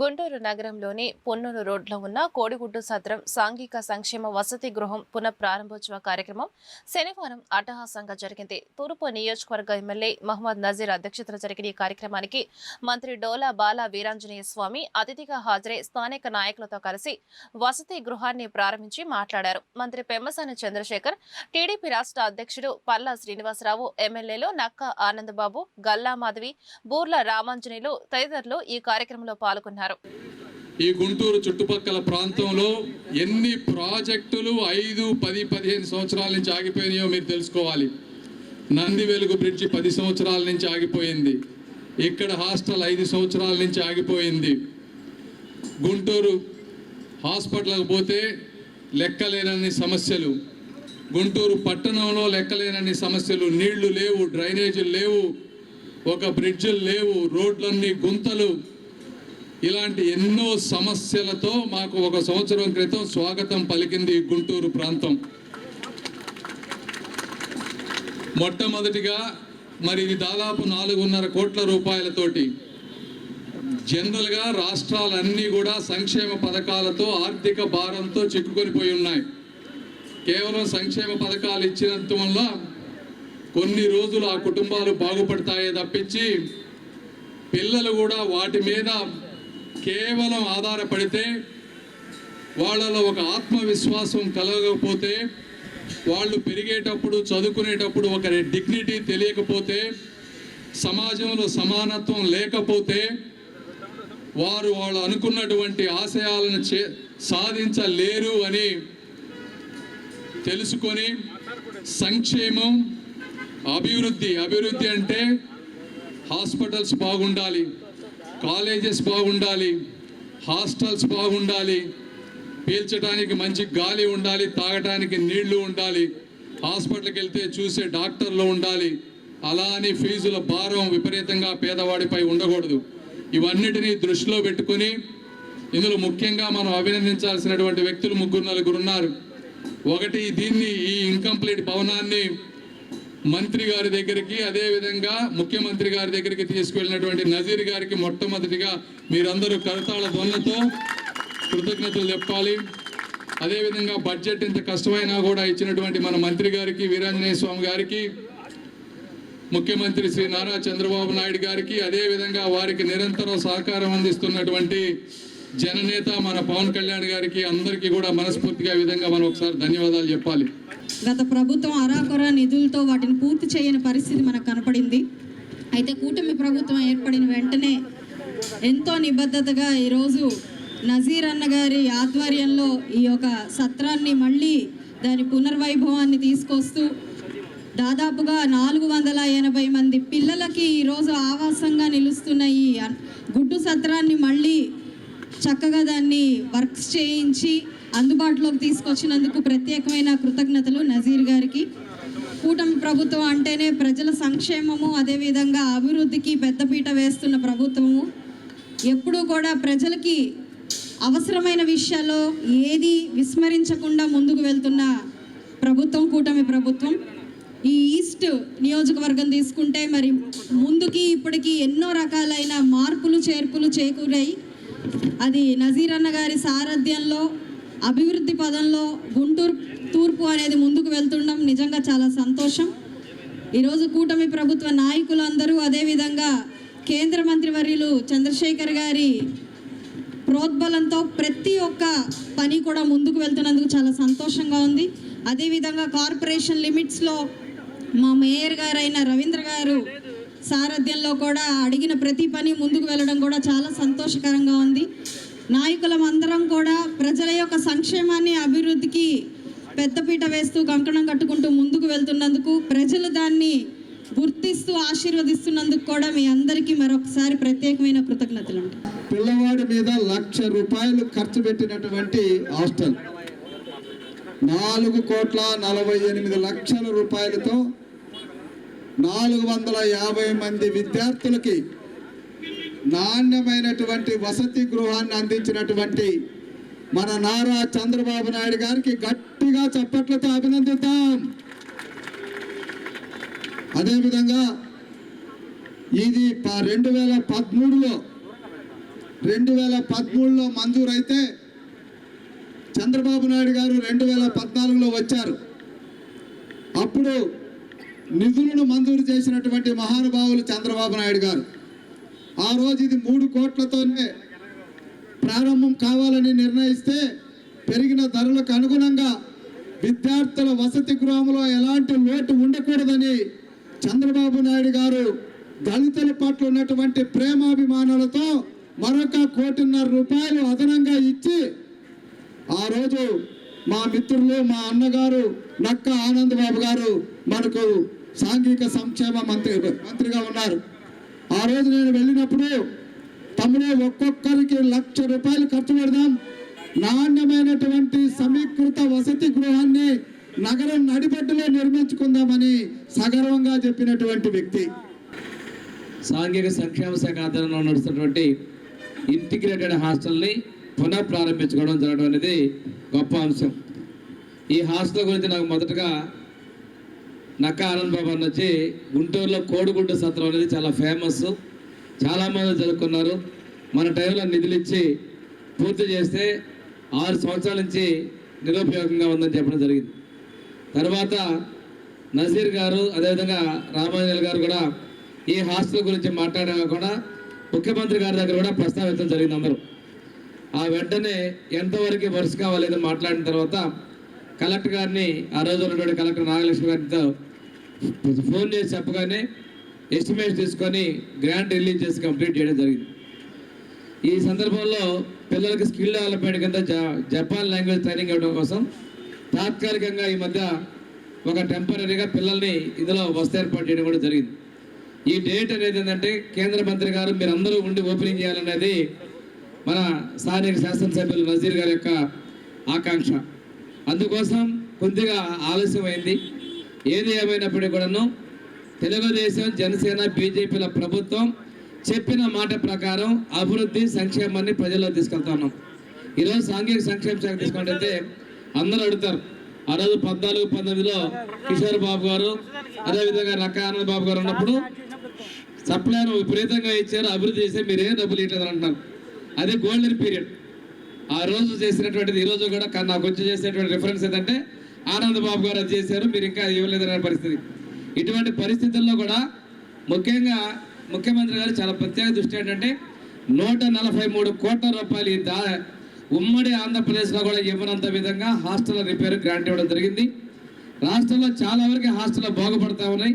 గుంటూరు నగరంలోని పొన్నూరు రోడ్లో ఉన్న కోడిగుడ్డు సత్రం సాంఘిక సంక్షేమ వసతి గృహం పునఃప్రారంభోత్సవ కార్యక్రమం శనివారం అట్టహాసంగా జరిగింది. తూర్పు నియోజకవర్గ ఎమ్మెల్యే మహమ్మద్ నజీర్ అధ్యక్షతన జరిగిన ఈ కార్యక్రమానికి మంత్రి డోలా బాల వీరాంజనేయ స్వామి అతిథిగా హాజరై స్థానిక నాయకులతో కలిసి వసతి గృహాన్ని ప్రారంభించి మాట్లాడారు. మంత్రి పెమ్మసాని చంద్రశేఖర్ టీడీపీ రాష్ట్ర అధ్యక్షుడు పల్లా శ్రీనివాసరావు ఎమ్మెల్యేలు నక్క ఆనందబాబు గల్లా మాధవి బూర్ల రామాంజనేయులు తదితరులు ఈ కార్యక్రమంలో పాల్గొన్నారు. ఈ గుంటూరు చుట్టుపక్కల ప్రాంతంలో ఎన్ని ప్రాజెక్టులు ఐదు పది పదిహేను సంవత్సరాల నుంచి ఆగిపోయినాయో మీరు తెలుసుకోవాలి. నంది వెలుగు బ్రిడ్జి పది సంవత్సరాల నుంచి ఆగిపోయింది. ఇక్కడ హాస్టల్ ఐదు సంవత్సరాల నుంచి ఆగిపోయింది. గుంటూరు హాస్పిటల్కి పోతే లెక్కలేనన్ని సమస్యలు. గుంటూరు పట్టణంలో లెక్కలేనన్ని సమస్యలు. నీళ్ళు లేవు డ్రైనేజీలు లేవు ఒక బ్రిడ్జిలు లేవు రోడ్లన్నీ గుంతలు. ఇలాంటి ఎన్నో సమస్యలతో మాకు ఒక సంవత్సరం క్రితం స్వాగతం పలికింది గుంటూరు ప్రాంతం. మొట్టమొదటిగా మరి ఇది దాదాపు నాలుగున్నర కోట్ల రూపాయలతోటి జనరల్గా రాష్ట్రాలన్నీ కూడా సంక్షేమ పథకాలతో ఆర్థిక భారంతో చిక్కుకొని ఉన్నాయి. కేవలం సంక్షేమ పథకాలు ఇచ్చినంత వల్ల కొన్ని రోజులు ఆ కుటుంబాలు బాగుపడతాయే తప్పించి పిల్లలు కూడా వాటి మీద కేవలం ఆధారపడితే వాళ్ళలో ఒక ఆత్మవిశ్వాసం కలగకపోతే వాళ్ళు పెరిగేటప్పుడు చదువుకునేటప్పుడు ఒక డిగ్నిటీ తెలియకపోతే సమాజంలో సమానత్వం లేకపోతే వారు వాళ్ళు అనుకున్నటువంటి ఆశయాలను చే సాధించలేరు అని తెలుసుకొని సంక్షేమం అభివృద్ధి అభివృద్ధి అంటే హాస్పిటల్స్ బాగుండాలి. కాలేజెస్ బాగుండాలి హాస్టల్స్ బాగుండాలి పీల్చడానికి మంచి గాలి ఉండాలి తాగడానికి నీళ్ళు ఉండాలి హాస్పిటల్కి వెళ్తే చూసే డాక్టర్లు ఉండాలి. అలా అని ఫీజుల భారం విపరీతంగా పేదవాడిపై ఉండకూడదు. ఇవన్నిటినీ దృష్టిలో పెట్టుకొని ఇందులో ముఖ్యంగా మనం అభినందించాల్సినటువంటి వ్యక్తులు ముగ్గురు నలుగురు ఉన్నారు. ఒకటి దీన్ని ఈ ఇన్కంప్లీట్ భవనాన్ని మంత్రి గారి దగ్గరికి అదే విధంగా ముఖ్యమంత్రి గారి దగ్గరికి తీసుకువెళ్ళినటువంటి నజీర్ గారికి మొట్టమొదటిగా మీరందరూ కరతాళ ధ్వనులతో కృతజ్ఞతలు చెప్పాలి. అదేవిధంగా బడ్జెట్ ఇంత కష్టమైనా కూడా ఇచ్చినటువంటి మన మంత్రి గారికి వీరాంజనేయ స్వామి గారికి ముఖ్యమంత్రి శ్రీ నారా చంద్రబాబు నాయుడు గారికి అదేవిధంగా వారికి నిరంతరం సహకారం అందిస్తున్నటువంటి జననేత మన పవన్ కళ్యాణ్ గారికి అందరికీ కూడా మనస్ఫూర్తిగా విధంగా మనం ఒకసారి ధన్యవాదాలు చెప్పాలి. గత ప్రభుత్వం అరాకొర నిధులతో వాటిని పూర్తి చేయని పరిస్థితి మనకు కనపడింది. అయితే కూటమి ప్రభుత్వం ఏర్పడిన వెంటనే ఎంతో నిబద్ధతగా ఈరోజు నజీర్ అన్న గారి ఆధ్వర్యంలో ఈ యొక్క సత్రాన్ని మళ్ళీ దాని పునర్వైభవాన్ని తీసుకొస్తూ దాదాపుగా నాలుగు వందల ఎనభై మంది పిల్లలకి ఈరోజు ఆవాసంగా నిలుస్తున్న ఈ గుడ్డు సత్రాన్ని మళ్ళీ చక్కగా దాన్ని వర్క్స్ చేయించి అందుబాటులోకి తీసుకొచ్చినందుకు ప్రత్యేకమైన కృతజ్ఞతలు నజీర్ గారికి. కూటమి ప్రభుత్వం అంటేనే ప్రజల సంక్షేమము అదేవిధంగా అభివృద్ధికి పెద్దపీట వేస్తున్న ప్రభుత్వము. ఎప్పుడూ కూడా ప్రజలకి అవసరమైన విషయాల్లో ఏది విస్మరించకుండా ముందుకు వెళ్తున్న ప్రభుత్వం కూటమి ప్రభుత్వం. ఈ ఈస్ట్ నియోజకవర్గం తీసుకుంటే మరి ముందుకి ఇప్పటికి ఎన్నో రకాలైన మార్పులు చేర్పులు చేకూరాయి. అది నజీర్ అన్న గారి సారథ్యంలో అభివృద్ధి పదంలో గుంటూరు తూర్పు అనేది ముందుకు వెళ్తుండడం నిజంగా చాలా సంతోషం. ఈరోజు కూటమి ప్రభుత్వ నాయకులందరూ అదేవిధంగా కేంద్ర మంత్రి వర్యులు చంద్రశేఖర్ గారి ప్రోద్బలంతో ప్రతి ఒక్క పని కూడా ముందుకు వెళ్తున్నందుకు చాలా సంతోషంగా ఉంది. అదేవిధంగా కార్పొరేషన్ లిమిట్స్లో మా మేయర్ గారైన రవీంద్ర గారు సారథ్యంలో కూడా అడిగిన ప్రతి పని ముందుకు వెళ్ళడం కూడా చాలా సంతోషకరంగా ఉంది. నాయకులం అందరం కూడా ప్రజల యొక్క సంక్షేమాన్ని అభివృద్ధికి పెద్దపీట వేస్తూ కంకణం కట్టుకుంటూ ముందుకు వెళ్తున్నందుకు ప్రజలు దాన్ని గుర్తిస్తూ ఆశీర్వదిస్తున్నందుకు కూడా మీ అందరికీ మరొకసారి ప్రత్యేకమైన కృతజ్ఞతలు పిల్లవాడి మీద లక్ష రూపాయలు ఖర్చు పెట్టినటువంటి హాస్టల్. నాలుగు కోట్ల నలభై ఎనిమిది లక్షల రూపాయలతో నాలుగు వందల యాభై మంది విద్యార్థులకి నాణ్యమైనటువంటి వసతి గృహాన్ని అందించినటువంటి మన నారా చంద్రబాబు నాయుడు గారికి గట్టిగా చప్పట్లతో అభినందిద్దాం. అదేవిధంగా ఇది ప- రెండు వేల పదమూడులో రెండు వేల పదమూడులో మంజూరైతే చంద్రబాబు నాయుడు గారు రెండు వేల పద్నాలుగులో వచ్చారు. అప్పుడు నిధులను మంజూరు చేసినటువంటి మహానుభావులు చంద్రబాబు నాయుడు గారు. ఆ రోజు ఇది మూడు కోట్లతోనే ప్రారంభం కావాలని నిర్ణయిస్తే పెరిగిన ధరలకు అనుగుణంగా విద్యార్థుల వసతి గృహంలో ఎలాంటి లోటు ఉండకూడదని చంద్రబాబు నాయుడు గారు దళితుల పట్ల ఉన్నటువంటి ప్రేమాభిమానాలతో మరొక కోటిన్నర రూపాయలు అదనంగా ఇచ్చి ఆ రోజు మా మిత్రులు మా అన్నగారు నక్క ఆనంద్ బాబు గారు మనకు సాంఘిక సంక్షేమ మంత్రి మంత్రిగా ఉన్నారు. ఆ రోజు నేను వెళ్ళినప్పుడు తమలో ఒక్కొక్కరికి లక్ష రూపాయలు ఖర్చు పెడదాం. నాణ్యమైనటువంటి సమీకృత వసతి గృహాన్ని నగరం నడిబడ్డలో నిర్మించుకుందామని సగర్వంగా చెప్పినటువంటి వ్యక్తి. సాంఘిక సంక్షేమ శాఖ ఆధ్వర్యంలో నడుస్తున్నటువంటి ఇంటిగ్రేటెడ్ హాస్టల్ని పునః ప్రారంభించుకోవడం జరగడం అనేది గొప్ప అంశం. ఈ హాస్టల్ గురించి నాకు మొదటగా నక్క ఆనంద్ బాబు అన్న వచ్చి గుంటూరులో కోడిగుడ్డు సత్రం అనేది చాలా ఫేమస్ చాలామంది జరుపుకున్నారు మన టైంలో నిధులు ఇచ్చి పూర్తి చేస్తే ఆరు సంవత్సరాల నుంచి నిరుపయోగంగా ఉందని చెప్పడం జరిగింది. తర్వాత నజీర్ గారు అదేవిధంగా రామాంజల్ గారు కూడా ఈ హాస్టల్ గురించి మాట్లాడగా కూడా ముఖ్యమంత్రి గారి దగ్గర కూడా ప్రస్తావించడం జరిగింది అందరూ. ఆ వెంటనే ఎంతవరకు వరుస కావాలేదో మాట్లాడిన తర్వాత కలెక్టర్ గారిని ఆ రోజు ఉన్నటువంటి కలెక్టర్ నాగలక్ష్మి గారితో ఫోన్ చేసి చెప్పగానే ఎస్టిమేట్ తీసుకొని గ్రాంట్ రిలీజ్ చేసి కంప్లీట్ చేయడం జరిగింది. ఈ సందర్భంలో పిల్లలకి స్కిల్ డెవలప్మెంట్ కింద జపాన్ లాంగ్వేజ్ ట్రైనింగ్ ఇవ్వడం కోసం తాత్కాలికంగా ఈ మధ్య ఒక టెంపరీగా పిల్లల్ని ఇందులో వస్తు ఏర్పాటు చేయడం కూడా జరిగింది. ఈ డేట్ అనేది ఏంటంటే కేంద్ర మంత్రి గారు మీరు అందరూ ఉండి ఓపెనింగ్ చేయాలనేది మన స్థానిక శాసనసభ్యులు నజీర్ గారి యొక్క ఆకాంక్ష. అందుకోసం కొద్దిగా ఆలస్యమైంది. ఏది ఏమైనప్పటికీ కూడాను తెలుగుదేశం జనసేన బీజేపీల ప్రభుత్వం చెప్పిన మాట ప్రకారం అభివృద్ధి సంక్షేమాన్ని ప్రజల్లో తీసుకెళ్తున్నాం ఈరోజు సాంఘిక సంక్షేమ శాఖ తీసుకుంటే అందరూ అడుగుతారు. ఆ రోజు పద్నాలుగు పంతొమ్మిదిలో కిషోర్ బాబు గారు అదేవిధంగా రక్క బాబు గారు ఉన్నప్పుడు సప్లైను విపరీతంగా ఇచ్చారు. అభివృద్ధి చేస్తే మీరేం డబ్బులు ఇట్లేదని అంటున్నారు. అది గోల్డెన్ పీరియడ్. ఆ రోజు చేసినటువంటిది ఈ రోజు కూడా నాకు వచ్చి చేసినటువంటి రిఫరెన్స్ ఏంటంటే ఆనంద్ బాబు గారు అది చేశారు మీరు ఇంకా ఇవ్వలేదనే పరిస్థితి. ఇటువంటి పరిస్థితుల్లో కూడా ముఖ్యంగా ముఖ్యమంత్రి గారు చాలా ప్రత్యేక దృష్టి ఏంటంటే నూట నలభై మూడు కోట్ల రూపాయలు దా ఉమ్మడి ఆంధ్రప్రదేశ్లో కూడా ఇవ్వనంత విధంగా హాస్టల్ రిపేర్ గ్రాంట్ ఇవ్వడం జరిగింది. రాష్ట్రంలో చాలా వరకు హాస్టల్లో బాగుపడతా ఉన్నాయి.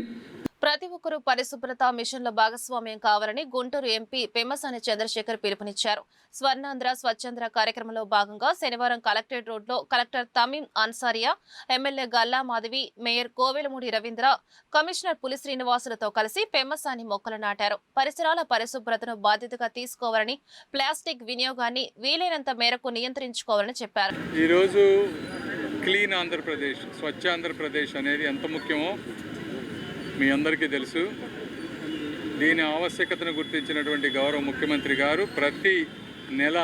ప్రతి ఒక్కరూ పరిశుభ్రత మిషన్లో భాగస్వామ్యం కావాలని గుంటూరు ఎంపీ పెమ్మసాని చంద్రశేఖర్ పిలుపునిచ్చారు. స్వర్ణాంధ్ర స్వచ్ఛంద్ర కార్యక్రమంలో భాగంగా శనివారం కలెక్టరేట్ రోడ్లో collector Tameem Ansariya MLA Galla Madhavi mayor Kovelamudi Ravindra commissioner Puli శ్రీనివాసులతో కలిసి పెమ్మసాని మొక్కలు నాటారు. పరిసరాల పరిశుభ్రతను బాధ్యతగా తీసుకోవాలని ప్లాస్టిక్ వినియోగాన్ని వీలైనంత మేరకు నియంత్రించుకోవాలని చెప్పారు. ఈరోజు క్లీన్ ఆంధ్రప్రదేశ్ స్వచ్ఛ ఆంధ్రప్రదేశ్ అనేది ఎంత ముఖ్యమో మీ అందరికీ తెలుసు. దీని ఆవశ్యకతను గుర్తించినటువంటి గౌరవ ముఖ్యమంత్రి గారు ప్రతి నెల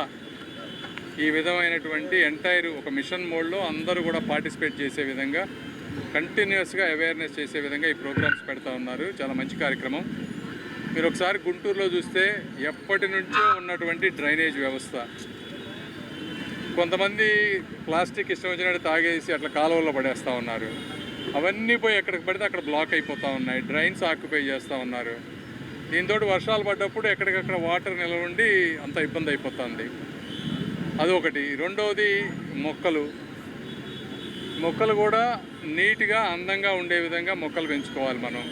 ఈ విధమైనటువంటి ఎంటైర్ ఒక మిషన్ మోడ్లో అందరూ కూడా పార్టిసిపేట్ చేసే విధంగా కంటిన్యూస్గా అవేర్నెస్ చేసే విధంగా ఈ ప్రోగ్రామ్స్ పెడతా ఉన్నారు. చాలా మంచి కార్యక్రమం. మీరు ఒకసారి గుంటూరులో చూస్తే ఎప్పటి నుంచో ఉన్నటువంటి డ్రైనేజ్ వ్యవస్థ. కొంతమంది ప్లాస్టిక్ ఇష్టం వచ్చినట్టు తాగేసి అట్లా కాలువల్లో పడేస్తూ ఉన్నారు. అవన్నీ పోయి ఎక్కడికి పడితే అక్కడ బ్లాక్ అయిపోతూ ఉన్నాయి. డ్రైన్స్ ఆక్యుపై చేస్తూ ఉన్నారు. దీంతో వర్షాలు పడ్డప్పుడు ఎక్కడికక్కడ వాటర్ నిల్వ ఉండి అంత ఇబ్బంది అయిపోతుంది. అదొకటి రెండవది మొక్కలు. మొక్కలు కూడా నీట్గా అందంగా ఉండే విధంగా మొక్కలు పెంచుకోవాలి మనం.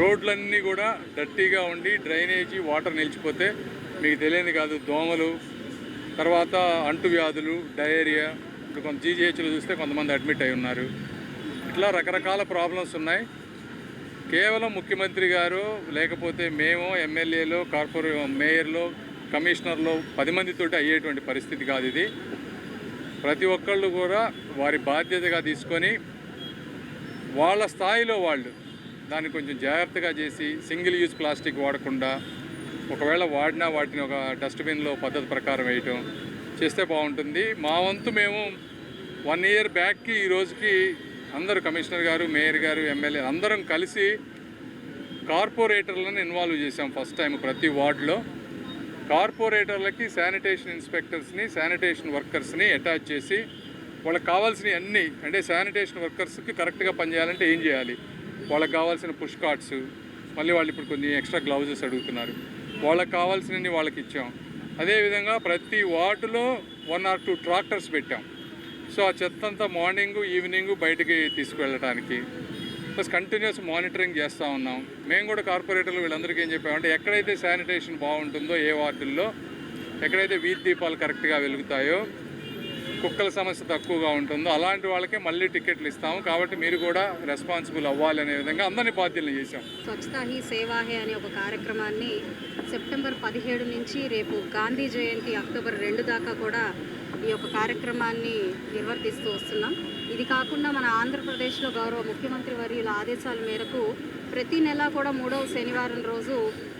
రోడ్లన్నీ కూడా డర్టీగా ఉండి డ్రైనేజీ వాటర్ నిలిచిపోతే మీకు తెలియదు కాదు దోమలు తర్వాత అంటువ్యాధులు డయేరియా ఇప్పుడు కొంత జీజీహెచ్లో చూస్తే కొంతమంది అడ్మిట్ అయి ఉన్నారు. ఇట్లా రకరకాల ప్రాబ్లమ్స్ ఉన్నాయి. కేవలం ముఖ్యమంత్రి గారు లేకపోతే మేము ఎమ్మెల్యేలు కార్పొరే మేయర్లో కమిషనర్లో పది మందితో అయ్యేటువంటి పరిస్థితి కాదు ఇది. ప్రతి ఒక్కళ్ళు కూడా వారి బాధ్యతగా తీసుకొని వాళ్ళ స్థాయిలో వాళ్ళు దాన్ని కొంచెం జాగ్రత్తగా చేసి సింగిల్ యూజ్ ప్లాస్టిక్ వాడకుండా ఒకవేళ వాడినా వాటిని ఒక డస్ట్బిన్లో పద్ధతి ప్రకారం వేయటం చేస్తే బాగుంటుంది. మా వంతు మేము వన్ ఇయర్ బ్యాక్కి ఈ రోజుకి అందరూ కమిషనర్ గారు మేయర్ గారు ఎమ్మెల్యే అందరం కలిసి కార్పొరేటర్లను ఇన్వాల్వ్ చేసాం ఫస్ట్ టైం ప్రతి వార్డులో. కార్పొరేటర్లకి శానిటేషన్ ఇన్స్పెక్టర్స్ని శానిటేషన్ వర్కర్స్ని అటాచ్ చేసి వాళ్ళకి కావాల్సినవి అన్నీ అంటే శానిటేషన్ వర్కర్స్కి కరెక్ట్గా పనిచేయాలంటే ఏం చేయాలి? వాళ్ళకి కావాల్సిన పుష్ కార్డ్స్ మళ్ళీ వాళ్ళు ఇప్పుడు కొన్ని ఎక్స్ట్రా గ్లౌజెస్ అడుగుతున్నారు. వాళ్ళకి కావాల్సినవి వాళ్ళకి ఇచ్చాం. అదేవిధంగా ప్రతి వార్డులో వన్ ఆర్ టూ ట్రాక్టర్స్ పెట్టాం. సో ఆ చెత్త అంతా మార్నింగ్ ఈవినింగ్ బయటికి తీసుకువెళ్ళడానికి ప్లస్ కంటిన్యూస్ మానిటరింగ్ చేస్తూ ఉన్నాం. మేము కూడా కార్పొరేటర్లు వీళ్ళందరికీ ఏం చెప్పామంటే ఎక్కడైతే శానిటేషన్ బాగుంటుందో ఏ వార్డుల్లో ఎక్కడైతే వీధి దీపాలు కరెక్ట్గా వెలుగుతాయో కుక్కల సమస్య తక్కువగా ఉంటుందో అలాంటి వాళ్ళకే మళ్ళీ టికెట్లు ఇస్తాము. కాబట్టి మీరు కూడా రెస్పాన్సిబుల్ అవ్వాలి అనే విధంగా అందరినీ బాధ్యతలు చేశాం. స్వచ్ఛతా హీ సేవా హే అనే ఒక కార్యక్రమాన్ని సెప్టెంబర్ పదిహేడు నుంచి రేపు గాంధీ జయంతి అక్టోబర్ రెండు దాకా కూడా ఈ యొక్క కార్యక్రమాన్ని నిర్వర్తిస్తూ వస్తున్నాం. ఇది కాకుండా మన ఆంధ్రప్రదేశ్లో గౌరవ ముఖ్యమంత్రి వర్యుల ఆదేశాల మేరకు ప్రతి నెల కూడా మూడవ శనివారం రోజు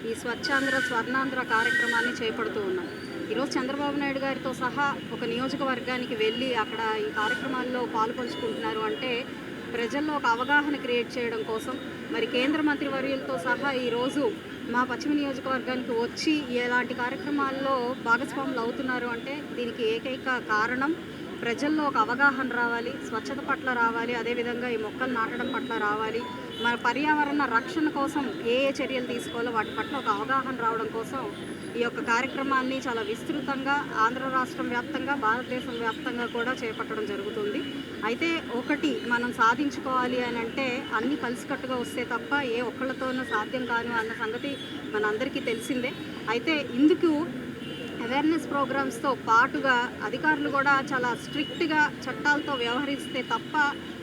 ఈ స్వచ్ఛాంధ్ర స్వర్ణాంధ్ర కార్యక్రమాన్ని చేపడుతూ ఉన్నాం. ఈరోజు చంద్రబాబు నాయుడు గారితో సహా ఒక నియోజకవర్గానికి వెళ్ళి అక్కడ ఈ కార్యక్రమాల్లో పాల్పంచుకుంటున్నారు అంటే ప్రజల్లో ఒక అవగాహన క్రియేట్ చేయడం కోసం మరి కేంద్ర మంత్రివర్యులతో సహా ఈరోజు మా పశ్చిమ నియోజకవర్గానికి వచ్చి ఎలాంటి కార్యక్రమాల్లో భాగస్వాములు అవుతున్నారు అంటే దీనికి ఏకైక కారణం ప్రజల్లో ఒక అవగాహన రావాలి స్వచ్ఛత పట్ల రావాలి అదేవిధంగా ఈ మొక్కలు నాటడం పట్ల రావాలి. మన పర్యావరణ రక్షణ కోసం ఏ ఏ చర్యలు తీసుకోవాలో వాటి పట్ల ఒక అవగాహన రావడం కోసం ఈ యొక్క కార్యక్రమాన్ని చాలా విస్తృతంగా ఆంధ్ర రాష్ట్రం వ్యాప్తంగా భారతదేశం వ్యాప్తంగా కూడా చేపట్టడం జరుగుతుంది. అయితే ఒకటి మనం సాధించుకోవాలి అని అంటే అన్ని కలిసికట్టుగా వస్తే తప్ప ఏ ఒక్కళ్ళతోనూ సాధ్యం కాను అన్న సంగతి మనందరికీ తెలిసిందే. అయితే ఇందుకు అవేర్నెస్ ప్రోగ్రామ్స్తో పాటుగా అధికారులు కూడా చాలా స్ట్రిక్ట్గా చట్టాలతో వ్యవహరిస్తే తప్ప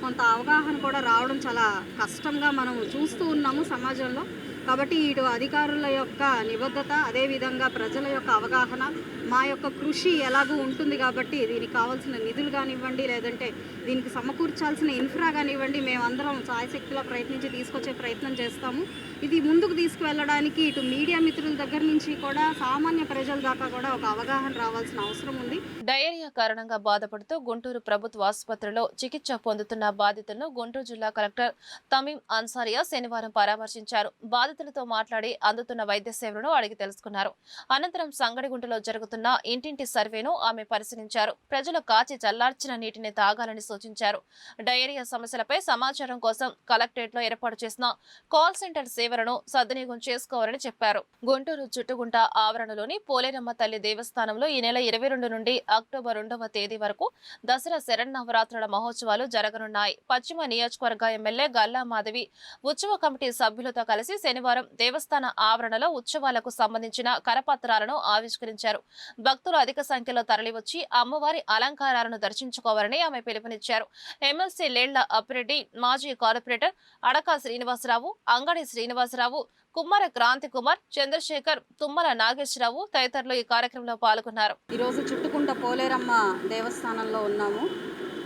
కొంత అవగాహన కూడా రావడం చాలా కష్టంగా మనం చూస్తూ ఉన్నాము సమాజంలో. కాబట్టి ఇటు అధికారుల యొక్క నిబద్ధత అదేవిధంగా ప్రజల యొక్క అవగాహన మా యొక్క కృషి ఎలాగూ ఉంటుంది కాబట్టి దీనికి కావాల్సిన నిధులు కానివ్వండి లేదంటే దీనికి సమకూర్చాల్సిన ఇన్ఫ్రా కానివ్వండి మేమందరం సాయశక్తిలో ప్రయత్నించి తీసుకొచ్చే ప్రయత్నం చేస్తాము. ఇది ముందుకు తీసుకువెళ్ళడానికి ఇటు మీడియా మిత్రుల దగ్గర నుంచి కూడా సామాన్య ప్రజల దాకా కూడా ఒక అవగాహన రావాల్సిన అవసరం ఉంది. డయేరియా కారణంగా బాధపడుతూ గుంటూరు ప్రభుత్వ ఆసుపత్రిలో చికిత్స పొందుతున్న బాధితులను గుంటూరు జిల్లా కలెక్టర్ తమీం అన్సారియా శనివారం పరామర్శించారు. బాధితులతో మాట్లాడి అందుతున్న వైద్య సేవలను అడిగి తెలుసుకున్నారు. అనంతరం సంగడిగుంటలో జరుగుతున్న ఇంటింటి సర్వేను ఆమె పరిశీలించారు. ప్రజలు కాచి చల్లార్చిన నీటిని తాగాలని సూచించారు. డయేరియా సమస్యలపై సమాచారం కోసం కలెక్టరేట్లో ఏర్పాటు చేసిన కాల్ సెంటర్ సేవలను సద్వినియోగం చేసుకోవాలని చెప్పారు. గుంటూరు చుట్టుగుంట ఆవరణలోని పోలేరమ్మ తల్లి దేవస్థానంలో ఈ నెల ఇరవై రెండు నుండి అక్టోబర్ రెండవ తేదీ వరకు దసరా శరన్నవరాత్రుల మహోత్సవాలు జరగనున్నాయి. పశ్చిమ నియోజకవర్గ ఎమ్మెల్యే గల్లా మాధవి ఉత్సవ కమిటీ సభ్యులతో కలిసి శనివారం దేవస్థాన ఆవరణలో ఉత్సవాలకు సంబంధించిన కరపత్రాలను ఆవిష్కరించారు. భక్తులు అధిక సంఖ్యలో తరలివచ్చి అమ్మవారి అలంకారాలను దర్శించుకోవాలని ఆమె పిలుపునిచ్చారు. ఎమ్మెల్సీ లేళ్ళ అప్పిరెడ్డి మాజీ కార్పొరేటర్ అడకా శ్రీనివాసరావు అంగడి శ్రీనివాసరావు కుమ్మర క్రాంతి కుమార్ చంద్రశేఖర్ తుమ్మల నాగేశ్వరరావు తదితరులు ఈ కార్యక్రమంలో పాల్గొన్నారు. ఈరోజు చుట్టుకుంట పోలేరమ్మ దేవస్థానంలో ఉన్నాము.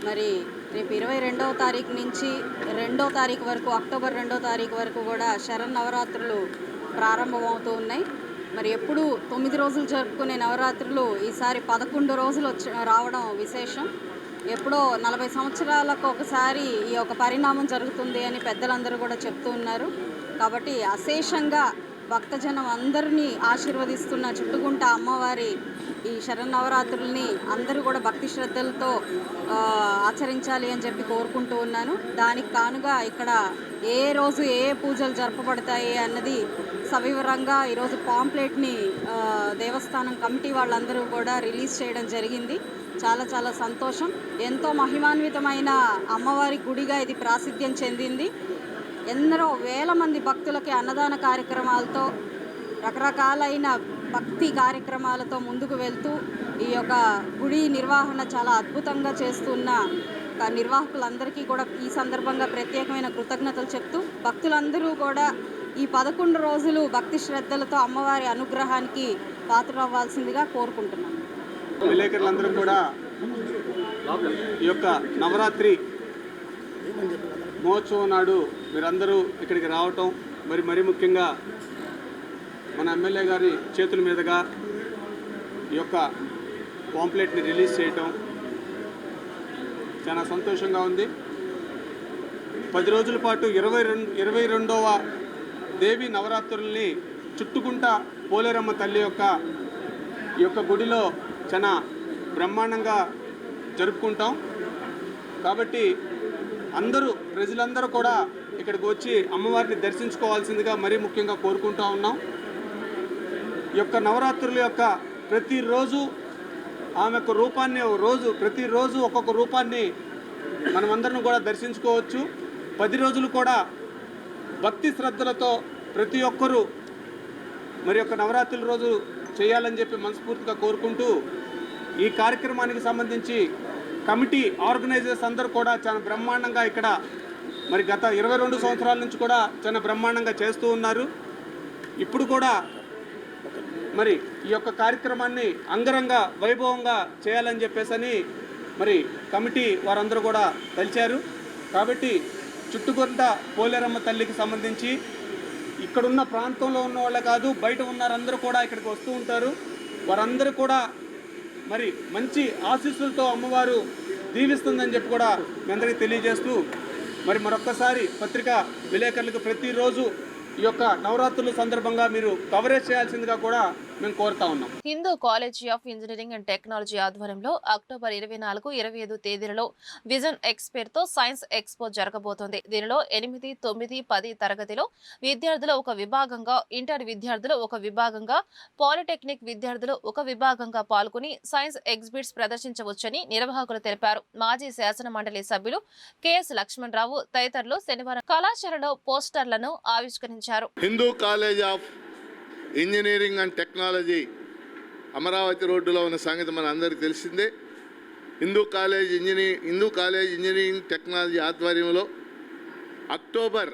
మరి రేపు ఇరవై రెండవ తారీఖు నుంచి రెండో తారీఖు వరకు అక్టోబర్ రెండో తారీఖు వరకు కూడా శరన్నవరాత్రులు ప్రారంభమవుతూ ఉన్నాయి. మరి ఎప్పుడు తొమ్మిది రోజులు జరుపుకునే నవరాత్రులు ఈసారి పదకొండు రోజులు వచ్చి రావడం విశేషం. ఎప్పుడో నలభై సంవత్సరాలకు ఒకసారి ఈ యొక్క పరిణామం జరుగుతుంది అని పెద్దలందరూ కూడా చెప్తూ ఉన్నారు. కాబట్టి అశేషంగా భక్తజనం అందరినీ ఆశీర్వదిస్తున్న చుట్టుకుంట అమ్మవారి ఈ శరన్నవరాత్రుల్ని అందరూ కూడా భక్తి శ్రద్ధలతో ఆచరించాలి అని చెప్పి కోరుకుంటూ ఉన్నాను. దానికి కానుగా ఇక్కడ ఏ రోజు ఏ పూజలు జరపబడతాయి అన్నది సవివరంగా ఈరోజు పాంప్లెట్ని దేవస్థానం కమిటీ వాళ్ళందరూ కూడా రిలీజ్ చేయడం జరిగింది. చాలా చాలా సంతోషం. ఎంతో మహిమాన్వితమైన అమ్మవారి గుడిగా ఇది ప్రాసిద్ధ్యం చెందింది. ఎందరో వేల మంది భక్తులకి అన్నదాన కార్యక్రమాలతో రకరకాలైన భక్తి కార్యక్రమాలతో ముందుకు వెళ్తూ ఈ యొక్క గుడి నిర్వహణ చాలా అద్భుతంగా చేస్తున్న నిర్వాహకులందరికీ కూడా ఈ సందర్భంగా ప్రత్యేకమైన కృతజ్ఞతలు చెప్తూ భక్తులందరూ కూడా ఈ పదకొండు రోజులు భక్తి శ్రద్ధలతో అమ్మవారి అనుగ్రహానికి పాత్రవ్వాల్సిందిగా కోరుకుంటున్నాను. విలేకరులందరూ కూడా ఈ యొక్క నవరాత్రి మహోత్సవం నాడు మీరందరూ ఇక్కడికి రావటం మరి మరి ముఖ్యంగా మన ఎమ్మెల్యే గారి చేతుల మీదుగా ఈ యొక్క పాంప్లెట్ని రిలీజ్ చేయటం చాలా సంతోషంగా ఉంది. పది రోజుల పాటు ఇరవై రెండు ఇరవై రెండవ దేవి నవరాత్రుల్ని చుట్టుకుంటా పోలేరమ్మ తల్లి యొక్క ఈ యొక్క గుడిలో చాలా బ్రహ్మాండంగా జరుపుకుంటాం. కాబట్టి అందరూ ప్రజలందరూ కూడా ఇక్కడికి వచ్చి అమ్మవారిని దర్శించుకోవాల్సిందిగా మరీ ముఖ్యంగా కోరుకుంటా ఉన్నాం. ఈ యొక్క నవరాత్రుల యొక్క ప్రతిరోజు ఆమె యొక్క రూపాన్ని రోజు ప్రతిరోజు ఒక్కొక్క రూపాన్ని మనమందరం కూడా దర్శించుకోవచ్చు. పది రోజులు కూడా భక్తి శ్రద్ధలతో ప్రతి ఒక్కరూ మరి యొక్క నవరాత్రుల రోజు చేయాలని చెప్పి మనస్ఫూర్తిగా కోరుకుంటూ ఈ కార్యక్రమానికి సంబంధించి కమిటీ ఆర్గనైజర్స్ అందరూ కూడా చాలా బ్రహ్మాండంగా ఇక్కడ మరి గత ఇరవై రెండు సంవత్సరాల నుంచి కూడా చాలా బ్రహ్మాండంగా చేస్తూ ఉన్నారు. ఇప్పుడు కూడా మరి ఈ యొక్క కార్యక్రమాన్ని అంగరంగ వైభవంగా చేయాలని చెప్పేసని మరి కమిటీ వారందరూ కూడా తలిచారు. కాబట్టి చుట్టుకొంట పోలేరమ్మ తల్లికి సంబంధించి ఇక్కడున్న ప్రాంతంలో ఉన్న వాళ్ళే కాదు బయట ఉన్నారందరూ కూడా ఇక్కడికి వస్తూ ఉంటారు. వారందరూ కూడా మరి మంచి ఆశీస్సులతో అమ్మవారు దీవిస్తుందని చెప్పి కూడా మీ అందరికీ తెలియజేస్తూ మరి మరొక్కసారి పత్రికా విలేకరులకు ప్రతిరోజు ఈ యొక్క నవరాత్రుల సందర్భంగా మీరు కవరేజ్ చేయాల్సిందిగా కూడా మేము కోరుతా ఉన్నాం. Hindu college of engineering and technology ఆధ్వర్యంలో అక్టోబర్ ఇరవై నాలుగు ఇరవై ఐదు తేదీలలో విజన్ ఎక్స్ పేరుతో సైన్స్ ఎక్స్పో జరగబోతోంది. దీనిలో ఎనిమిది తొమ్మిది పది తరగతిలో విద్యార్థులు ఒక విభాగంగా ఇంటర్ విద్యార్థులు ఒక విభాగంగా పాలిటెక్నిక్ విద్యార్థులు ఒక విభాగంగా పాల్గొని సైన్స్ ఎగ్జిబిట్స్ ప్రదర్శించవచ్చని నిర్వాహకులు తెలిపారు. మాజీ శాసన మండలి సభ్యులు కెఎస్ లక్ష్మణరావు తదితరులు శనివారం కళాశాలలో పోస్టర్లను ఆవిష్కరించారు. Hindu college of engineering and technology Amaravati రోడ్డులో ఉన్న సంగతి మన అందరికీ తెలిసిందే. Hindu college engineering Hindu college engineering technology ఆధ్వర్యంలో అక్టోబర్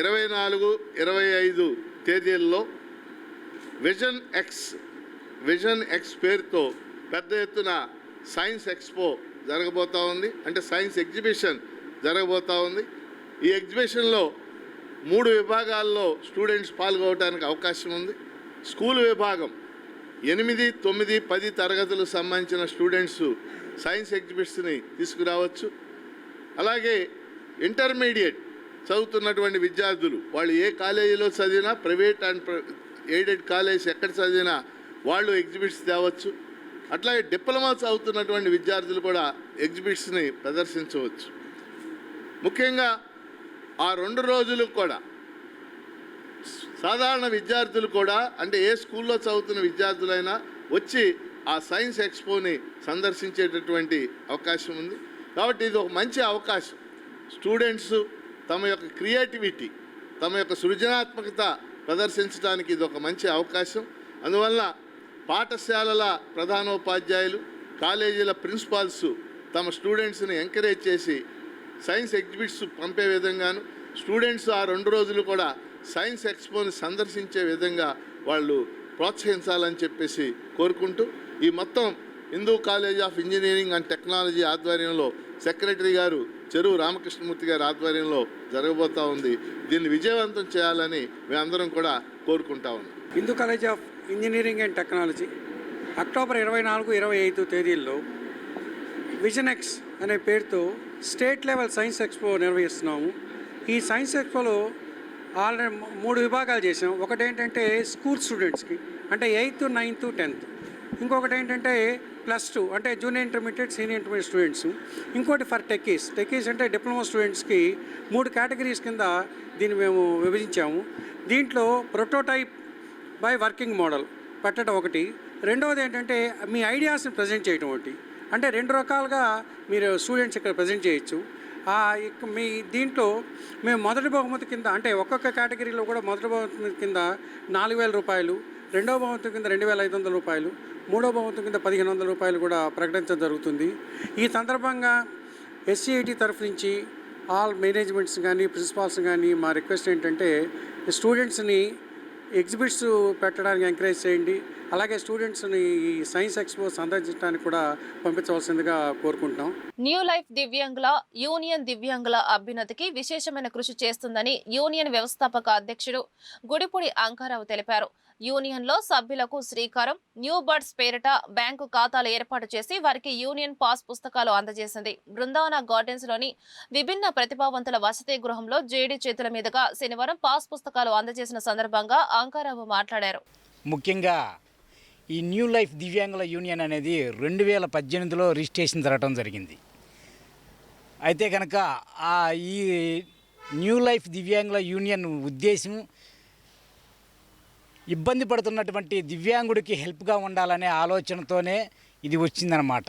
ఇరవై నాలుగు ఇరవై ఐదు తేదీల్లో విజన్ ఎక్స్ విజన్ ఎక్స్ పేరుతో పెద్ద ఎత్తున సైన్స్ ఎక్స్పో జరగబోతూ ఉంది. అంటే సైన్స్ ఎగ్జిబిషన్ జరగబోతూ ఉంది. ఈ ఎగ్జిబిషన్లో మూడు విభాగాల్లో స్టూడెంట్స్ పాల్గొనడానికి అవకాశం ఉంది. స్కూల్ విభాగం ఎనిమిది తొమ్మిది పది తరగతులకు సంబంధించిన స్టూడెంట్స్ సైన్స్ ఎగ్జిబిట్స్ని తీసుకురావచ్చు. అలాగే ఇంటర్మీడియట్ చదువుతున్నటువంటి విద్యార్థులు వాళ్ళు ఏ కాలేజీలో చదివినా ప్రైవేట్ అండ్ ఎయిడెడ్ కాలేజ్ ఎక్కడ చదివినా వాళ్ళు ఎగ్జిబిట్స్ తేవచ్చు. అట్లాగే డిప్లొమా చదువుతున్నటువంటి విద్యార్థులు కూడా ఎగ్జిబిట్స్ని ప్రదర్శించవచ్చు. ముఖ్యంగా ఆ రెండు రోజులు కూడా సాధారణ విద్యార్థులు కూడా అంటే ఏ స్కూల్లో చదువుతున్న విద్యార్థులైనా వచ్చి ఆ సైన్స్ ఎక్స్పోని సందర్శించేటటువంటి అవకాశం ఉంది. కాబట్టి ఇది ఒక మంచి అవకాశం. స్టూడెంట్స్ తమ యొక్క క్రియేటివిటీ తమ యొక్క సృజనాత్మకత ప్రదర్శించడానికి ఇది ఒక మంచి అవకాశం. అందువల్ల పాఠశాలల ప్రధానోపాధ్యాయులు కాలేజీల ప్రిన్సిపాల్స్ తమ స్టూడెంట్స్ని ఎంకరేజ్ చేసి సైన్స్ ఎగ్జిబిట్స్ పంపే విధంగాను స్టూడెంట్స్ ఆ రెండు రోజులు కూడా సైన్స్ ఎక్స్పోని సందర్శించే విధంగా వాళ్ళు ప్రోత్సహించాలని చెప్పేసి కోరుకుంటూ ఈ మొత్తం Hindu college of engineering and technology ఆధ్వర్యంలో సెక్రటరీ గారు చెరువు రామకృష్ణమూర్తి గారి ఆధ్వర్యంలో జరగబోతూ ఉంది. దీన్ని విజయవంతం చేయాలని మేమందరం కూడా కోరుకుంటా ఉన్నాం. Hindu college of engineering and technology October ఇరవై నాలుగు ఇరవై ఐదు తేదీల్లో విజనెక్స్ అనే పేరుతో స్టేట్ లెవెల్ సైన్స్ ఎక్స్పో నిర్వహిస్తున్నాము. ఈ సైన్స్ ఎక్స్పోలో ఆల్రెడీ మూడు విభాగాలు చేసాం ఒకటి ఏంటంటే స్కూల్ స్టూడెంట్స్కి అంటే ఎయిత్ నైన్త్ టెన్త్. ఇంకొకటి ఏంటంటే ప్లస్ టూ అంటే junior intermediate senior intermediate students. ఇంకోటి ఫర్ టెక్కీస్. టెక్కీస్ అంటే డిప్లొమా స్టూడెంట్స్కి మూడు కేటగిరీస్ కింద దీన్ని మేము విభజించాము. దీంట్లో ప్రోటోటైప్ బై వర్కింగ్ మోడల్ పెట్టడం ఒకటి. రెండవది ఏంటంటే మీ ఐడియాస్ని ప్రజెంట్ చేయడం ఒకటి. అంటే రెండు రకాలుగా మీరు స్టూడెంట్స్ ఇక్కడ ప్రజెంట్ చేయొచ్చు. మీ దీంట్లో మేము మొదటి బహుమతి కింద అంటే ఒక్కొక్క కేటగిరీలో కూడా మొదటి బహుమతి కింద నాలుగు వేల రూపాయలు రెండవ బహుమతి కింద రెండు వేల ఐదు వందల రూపాయలు మూడో బహుమతి కింద పదిహేను వందల రూపాయలు కూడా ప్రకటించడం జరుగుతుంది. ఈ సందర్భంగా ఎస్సీఐటి తరఫు నుంచి ఆల్ మేనేజ్మెంట్స్ కానీ ప్రిన్సిపాల్స్ కానీ మా రిక్వెస్ట్ ఏంటంటే స్టూడెంట్స్ని ఎగ్జిబిట్స్ పెట్టడానికి ఎంకరేజ్ చేయండి. అలాగే స్టూడెంట్స్ని ఈ సైన్స్ ఎక్స్పో సందర్శించడానికి కూడా పంపించవలసిందిగా కోరుకుంటున్నాం. న్యూ లైఫ్ దివ్యాంగుల యూనియన్ దివ్యాంగుల అభ్యున్నతికి విశేషమైన కృషి చేస్తుందని యూనియన్ వ్యవస్థాపక అధ్యక్షుడు గుడిపూడి అంకారావు తెలిపారు. యూనియన్లో సభ్యులకు శ్రీకారం. న్యూ బర్డ్స్ పేరిట బ్యాంకు ఖాతాలు ఏర్పాటు చేసి వారికి యూనియన్ పాస్ పుస్తకాలు అందజేసింది. బృందావన గార్డెన్స్లోని విభిన్న ప్రతిభావంతుల వసతి గృహంలో జేడీ చేతుల మీదుగా శనివారం పాస్ పుస్తకాలు అందజేసిన సందర్భంగా అంకారావు మాట్లాడారు. ముఖ్యంగా ఈ న్యూ లైఫ్ దివ్యాంగుల యూనియన్ అనేది రెండు వేల పద్దెనిమిదిలో రిజిస్ట్రేషన్ జరగడం జరిగింది. అయితే కనుక ఈ న్యూ లైఫ్ దివ్యాంగుల యూనియన్ ఉద్దేశం ఇబ్బంది పడుతున్నటువంటి దివ్యాంగుడికి హెల్ప్గా ఉండాలనే ఆలోచనతోనే ఇది వచ్చిందనమాట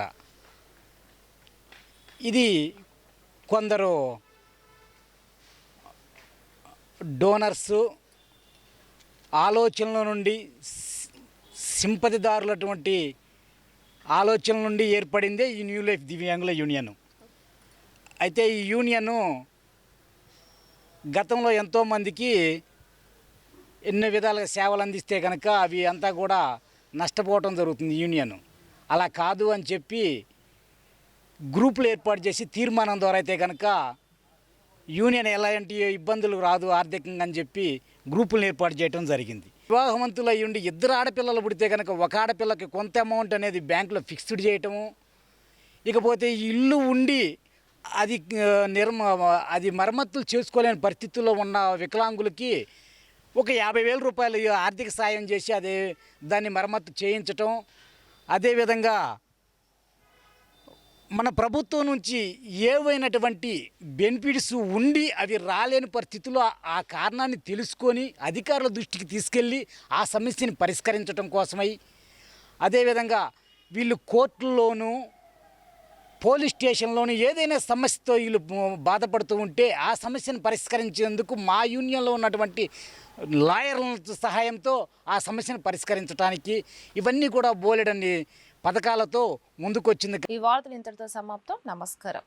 ఇది కొందరు డోనర్సు ఆలోచనల నుండి సింపతిదారులటువంటి ఆలోచనల నుండి ఏర్పడిందే ఈ న్యూ లైఫ్ దివ్యాంగుల యూనియన్. అయితే ఈ యూనియను గతంలో ఎంతోమందికి ఎన్నో విధాలుగా సేవలు అందిస్తే కనుక అవి అంతా కూడా నష్టపోవటం జరుగుతుంది యూనియన్. అలా కాదు అని చెప్పి గ్రూపులు ఏర్పాటు చేసి తీర్మానం ద్వారా అయితే కనుక యూనియన్ ఎలాంటి ఇబ్బందులు రాదు ఆర్థికంగా అని చెప్పి గ్రూపులను ఏర్పాటు చేయడం జరిగింది. వివాహవంతులు అయ్యి ఉండి ఇద్దరు ఆడపిల్లలు పుడితే కనుక ఒక ఆడపిల్లకి కొంత అమౌంట్ అనేది బ్యాంకులో ఫిక్స్డ్ చేయటము ఇకపోతే ఈ ఇల్లు ఉండి అది నిర్మ అది మరమ్మతులు చేసుకోలేని పరిస్థితుల్లో ఉన్న వికలాంగులకి ఒక యాభై వేల రూపాయలు ఆర్థిక సాయం చేసి అదే దాన్ని మరమ్మతు చేయించటం అదేవిధంగా మన ప్రభుత్వం నుంచి ఏవైనటువంటి బెనిఫిట్స్ ఉండి అవి రాలేని పరిస్థితుల్లో ఆ- ఆ కారణాన్ని తెలుసుకొని అధికారుల దృష్టికి తీసుకెళ్ళి ఆ సమస్యని పరిష్కరించడం కోసమై అదేవిధంగా వీళ్ళు కోర్టుల్లోనూ పోలీస్ స్టేషన్లోని ఏదైనా సమస్యతో వీళ్ళు బాధపడుతూ ఉంటే ఆ సమస్యను పరిష్కరించేందుకు మా యూనియన్లో ఉన్నటువంటి లాయర్ల సహాయంతో ఆ సమస్యను పరిష్కరించడానికి ఇవన్నీ కూడా బోలెడన్ని పథకాలతో ముందుకొచ్చింది. ఈ వార్తలు ఇంతటితో సమాప్తం. నమస్కారం.